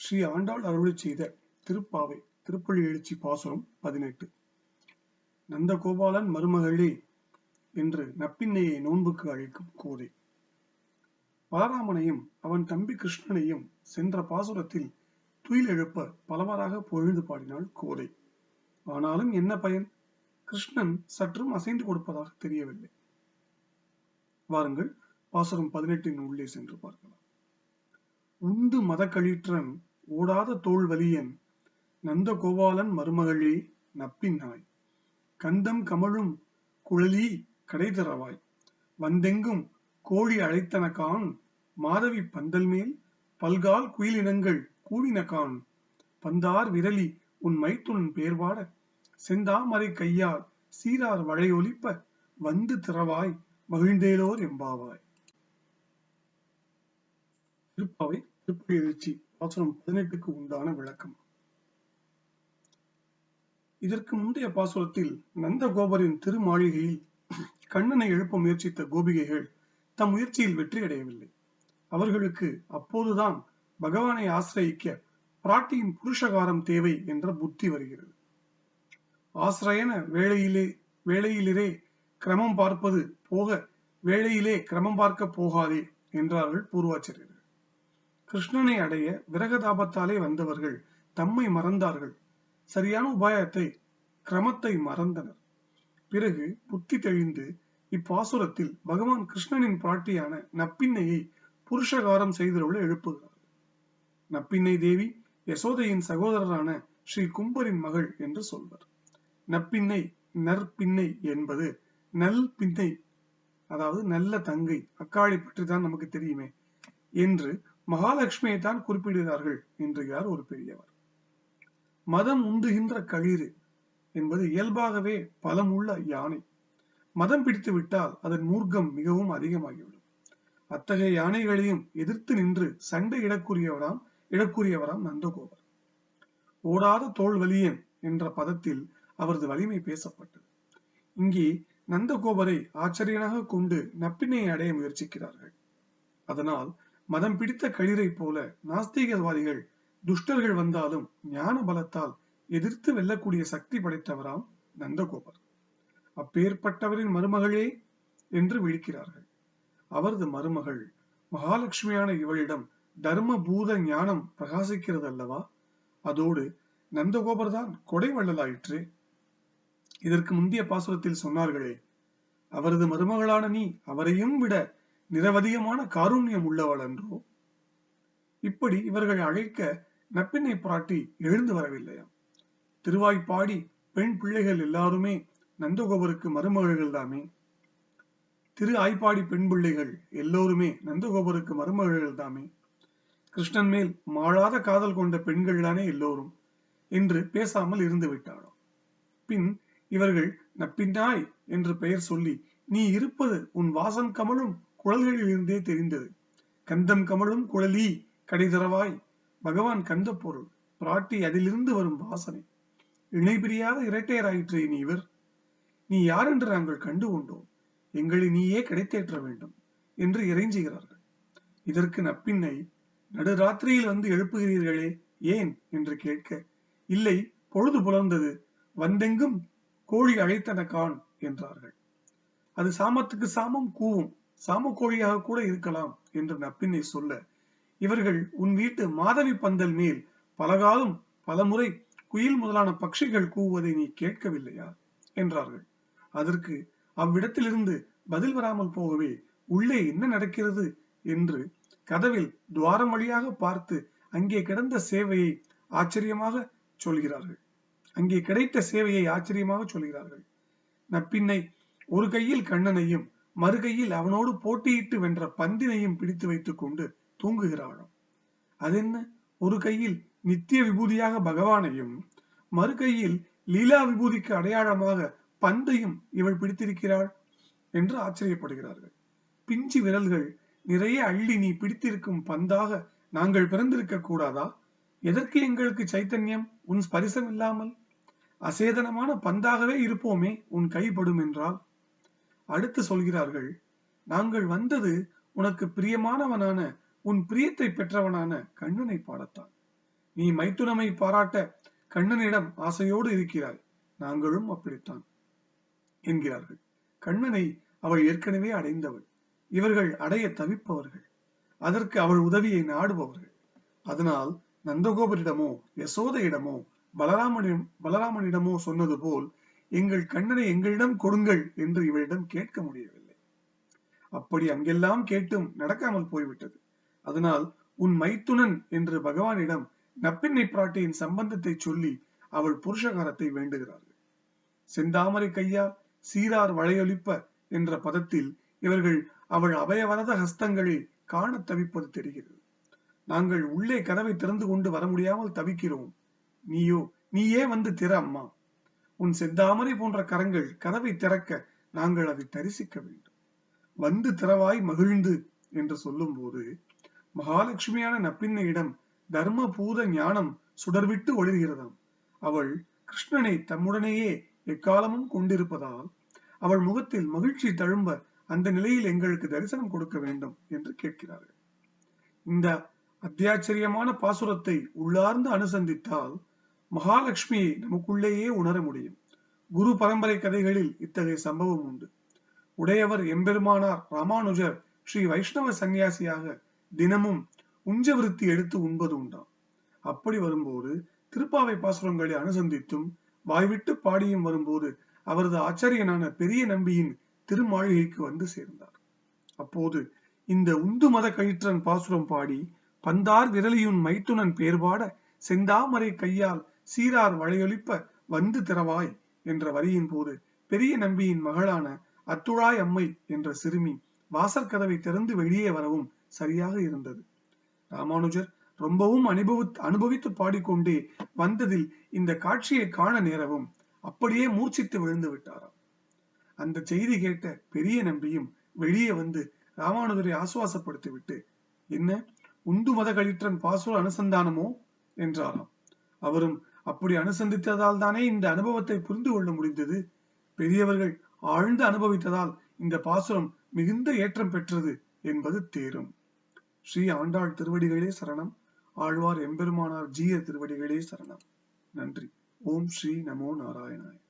ஸ்ரீ ஆண்டாள் அருளி செய்த திருப்பாவை திருப்பள்ளி எழுச்சி பாசுரம் பதினெட்டு. நந்தகோபாலன் மருமகளே என்று நப்பின்னையை நோன்புக்கு அழைக்கும் கோதை. பலராமனையும் அவன் தம்பி கிருஷ்ணனையும் சென்ற பாசுரத்தில் துயில் எழுப்ப பலவாறாக பொழுது பாடினாள் கோதை. ஆனாலும் என்ன பயன்? கிருஷ்ணன் சற்றும் அசைந்து கொடுப்பதாக தெரியவில்லை. வாருங்கள் பாசுரம் பதினெட்டின் உள்ளே சென்று பார்க்கலாம். உந்து மதக்களிற்றன் ஓடாத தோல் வலியன் நந்த கோபாலன் மருமகளே நப்பின்னாய். கந்தம் கமழும் குழலி கடை தரவாய் வந்தெங்கும் கோழி அழைத்தனகான் மாதவி பந்தல் மேல் பல்கால் குயிலினங்கள் கூடினகான் பந்தார் விரலி உன் மைத்துனன் பேர்வாட செந்தாமரை கையார் சீரார் வளையொலிப்ப வந்து திறவாய் மகிழ்ந்தேலோர் எம்பாவாய். திருப்பாவை திருப்பதி எழுச்சி பாசுரம் பதினெட்டுக்கு உண்டான விளக்கம். இதற்கு முந்தைய பாசுரத்தில் நந்தகோபரின் திருமாளிகையில் கண்ணனை எழுப்ப முயற்சித்த கோபிகைகள் தம் முயற்சியில் வெற்றி அடையவில்லை. அவர்களுக்கு அப்போதுதான் பகவானை ஆசிரயிக்க பிராட்டியின் புருஷகாரம் தேவை என்ற புத்தி வருகிறது. ஆசிரியன வேளையிலே வேளையிலே கிரமம் பார்ப்பது போக வேளையிலே கிரமம் பார்க்க போகாதே என்றார்கள் பூர்வாச்சாரியர்கள். கிருஷ்ணனை அடைய விரகதாபத்தாலே வந்தவர்கள் தம்மை மறந்தார்கள். சரியான உபாயத்தை கிரமத்தை மறந்தனர். பிறகு புத்தி தெளிந்து இப்பாசுரத்தில் பகவான் கிருஷ்ணனின் பாட்டியான நப்பின்னையை புருஷகாரம் செய்தருள எழுப்புகிறார். நப்பின்னை தேவி யசோதையின் சகோதரரான ஸ்ரீ கும்பரின் மகள் என்று சொல்வர். நப்பின்னை நற்பின்னை என்பது நல் பின்னை அதாவது நல்ல தங்கை அக்காளை பற்றி தான் நமக்கு தெரியுமே என்று மகாலட்சுமியை தான் குறிப்பிடுகிறார்கள் என்கிறார் ஒரு பெரியவர்? மதம் உந்துகின்ற களிறு என்பது இயல்பாகவே பலமுள்ள யானை. மதம் பிடித்து விட்டால் அதன் மூர்க்கம் மிகவும் அதிகமாகிவிடும். அத்தகைய யானைகளையும் எதிர்த்து நின்று சண்டை இடக்குரியவராம் இடக்குரியவராம் நந்தகோபர். ஓடாத தோல் வலியன் என்ற பதத்தில் அவரது வலிமை பேசப்பட்டது. இங்கே நந்தகோபரை ஆச்சரியனாக கொண்டு நப்பினை அடைய முயற்சிக்கிறார்கள். அதனால் மதம் பிடித்த களிரை போல நாஸ்திகவாதிகள் துஷ்டர்கள் வந்தாலும் ஞான பலத்தால் எதிர்த்து வெல்லக்கூடிய சக்தி படைத்தவராம் நந்தகோபர் அப்பேற்பட்டவரின் மருமகளே என்று விழிக்கிறார்கள். அவரது மருமகள் மகாலட்சுமியான இவளிடம் தர்ம பூத ஞானம் பிரகாசிக்கிறது அல்லவா அதோடு நந்தகோபர் தான் கொடை வள்ளலாயிற்று. இதற்கு முந்தைய பாசுரத்தில் சொன்னார்களே அவரது மருமகளான நீ அவரையும் விட நிரவதிகமான காருண்யம் உள்ளவள் என்றோ இப்படி இவர்கள் அழைக்க நப்பினை பிராட்டி எழுந்து வரவில்லையாம் திருவாய்ப்பாடி பெண் பிள்ளைகள் எல்லாருமே நந்தகோபருக்கு மருமகள்கள் தாமே. திரு ஆய்ப்பாடி பெண் பிள்ளைகள் எல்லோருமே நந்தகோபருக்கு மருமகள்கள் தாமே. கிருஷ்ணன் மேல் மாழாத காதல் கொண்ட பெண்கள் தானே எல்லோரும் என்று பேசாமல் இருந்து விட்டாளாம் பின் இவர்கள் நப்பின்னாய் என்று பெயர் சொல்லி நீ இருப்பது உன் வாசம் கமலும் குழல்களிலிருந்தே தெரிந்தது. கந்தம் கமலும் குழலி கடைதரவாய் பகவான் கந்த பொருள் பிராட்டி அதிலிருந்து வரும் வாசனை. இணை பிரியாத இரட்டையராயிற்றே நீ இவர். நீ யார் என்று நாங்கள் கண்டு கொண்டோம். எங்களை நீயே கிடைத்தேற்ற வேண்டும் என்று இறைஞ்சுகிறார்கள். இதற்கு நப்பின்னை நடுராத்திரியில் வந்து எழுப்புகிறீர்களே ஏன் என்று கேட்க இல்லை பொழுது புலர்ந்தது வந்தெங்கும் கோழி அழைத்தன கான் என்றார்கள். அது சாமத்துக்கு சாமம் கூவும். சாம கோழியாக கூட இருக்கலாம் என்று நப்பினை சொல்ல இவர்கள் உன் வீட்டு மாதவி பந்தல் மேல் பலகாலம் பலமுறை குயில் முதலான பட்சிகள் கூவுவதை நீ கேட்கவில்லையா? என்றார்கள். அதற்கு அவ்விடத்திலிருந்து பதில் வராமல் போகவே உள்ளே என்ன நடக்கிறது? என்று கதவில் துவாரம் வழியாக பார்த்து அங்கே கிடந்த சேவையை ஆச்சரியமாக சொல்கிறார்கள். அங்கே கிடைத்த சேவையை ஆச்சரியமாக சொல்கிறார்கள். நப்பின்னை ஒரு கையில் கண்ணனையும் மறுகையில் அவனோடு போட்டியிட்டு வென்ற பந்தினையும் பிடித்து வைத்துக் கொண்டு தூங்குகிறாளாம். அதென்ன? ஒரு கையில் நித்திய விபூதியாக பகவானையும் மறு கையில் லீலா விபூதிக்கு அடையாளமாக பந்தையும் இவள் பிடித்திருக்கிறாள் என்று ஆச்சரியப்படுகிறார்கள். பிஞ்சு விரல்கள் நிறைய அள்ளி நீ பிடித்திருக்கும் பந்தாக நாங்கள் பிறந்திருக்க கூடாதா? எதற்கு எங்களுக்கு சைத்தன்யம்? உன் ஸ்பரிசம் இல்லாமல்? அசேதனமான பந்தாகவே இருப்போமே உன் கைப்படும் என்றால் அடுத்து சொல்கிறார்கள் நாங்கள் வந்தது உனக்கு பிரியமானவனான உன் பிரியத்தை பெற்றவனான கண்ணனை பாடத்தான். நீ மைத்துனமை பாராட்ட கண்ணனிடம் ஆசையோடு இருக்கிறாய். நாங்களும் அப்படித்தான் என்கிறார்கள். கண்ணனை அவள் ஏற்கனவே அடைந்தவள். இவர்கள் அடைய தவிப்பவர்கள். அதற்கு அவள் உதவியை நாடுபவர்கள். அதனால் நந்தகோபரிடமோ யசோதையிடமோ பலராமனிடம் பலராமனிடமோ சொன்னது போல் எங்கள் கண்ணனை எங்களிடம் கொடுங்கள் என்று இவளிடம் கேட்க முடியவில்லை. அப்படி அங்கெல்லாம் கேட்டும் நடக்காமல் போய்விட்டது. அதனால் உன் மைத்துனன் என்று பகவானிடம் நப்பின்னை பிராட்டியின் சம்பந்தத்தை சொல்லி அவள் புருஷகாரத்தை வேண்டுகிறார்கள். செந்தாமரை கையால் சீரார் வளையொலிப்ப என்ற பதத்தில் இவர்கள் அவள் அபயவரத ஹஸ்தங்களில் காண தவிப்பது தெரிகிறது. நாங்கள் உள்ளே கதவை திறந்து கொண்டு வர முடியாமல் தவிக்கிறோம். நீயோ நீயே வந்து திற அம்மா. உன் செந்தாமரை போன்ற கரங்கள் கதவை திறக்க நாங்கள் அதை தரிசிக்க வேண்டும். வந்து திறவாய் மகிழ்ந்து என்று சொல்லும்போது மகாலட்சுமியான நப்பின்னையிடம் தர்ம பூத ஞானம் சுடர்விட்டு ஒளிர்கிறதாம். அவள் கிருஷ்ணனை தம்முடனேயே எக்காலமும் கொண்டிருப்பதால் அவள் முகத்தில் மகிழ்ச்சி தழும்ப அந்த நிலையில் எங்களுக்கு தரிசனம் கொடுக்க வேண்டும் என்று கேட்கிறார்கள். இந்த அத்தியாச்சரியமான பாசுரத்தை உள்ளார்ந்து அனுசந்தித்தால் மகாலட்சுமியை நமக்குள்ளேயே உணர முடியும். குரு பரம்பரை கதைகளில் இத்தகைய சம்பவம் உண்டு. உடையவர் எம்பெருமானார் ராமானுஜர் ஸ்ரீ வைஷ்ணவ சந்நியாசியாக தினமும் உஞ்சவிருத்தி எடுத்து உண்பது உண்டாம். அப்படி வரும்போது திருப்பாவை பாசுரங்களை அனுசந்தித்தும் வாய்விட்டு பாடியும் வரும்போது அவரது ஆச்சரியனான பெரிய நம்பியின் திருமாளிகைக்கு வந்து சேர்ந்தார். அப்போது இந்த உந்து மத கயிற்றன் பாசுரம் பாடி பந்தார் விரலியுன் மைத்துனன் பேர்பாட செந்தாமரை கையால் சீரார் வளையொலிப்ப வந்து திறவாய் என்ற வரியின் போது பெரிய நம்பியின் மகளான அத்துழாய் அம்மை என்ற சிறுமி வாசல் கதவை திறந்து வெளியே வரவும் சரியாக இருந்தது. ராமானுஜர் ரொம்பவும் அனுபவி அனுபவித்து பாடிக்கொண்டே வந்ததில் இந்த காட்சியை காண நேரவும் அப்படியே மூர்ச்சித்து விழுந்து விட்டாராம். அந்த செய்தி கேட்ட பெரிய நம்பியும் வெளியே வந்து ராமானுஜரை ஆசுவாசப்படுத்தி விட்டு என்ன உந்து மத கழிற்றன் பாசுர அனுசந்தானமோ? என்றாராம். அவரும் அப்படி அனுசந்தித்ததால் தானே இந்த அனுபவத்தை புரிந்து கொள்ள முடிந்தது. பெரியவர்கள் ஆழ்ந்து அனுபவித்ததால் இந்த பாசுரம் மிகுந்த ஏற்றம் பெற்றது என்பது தேரும். ஸ்ரீ ஆண்டாள் திருவடிகளே சரணம். ஆழ்வார் எம்பெருமானார் ஜீய திருவடிகளே சரணம். நன்றி. ஓம் ஸ்ரீ நமோ நாராயணாய்.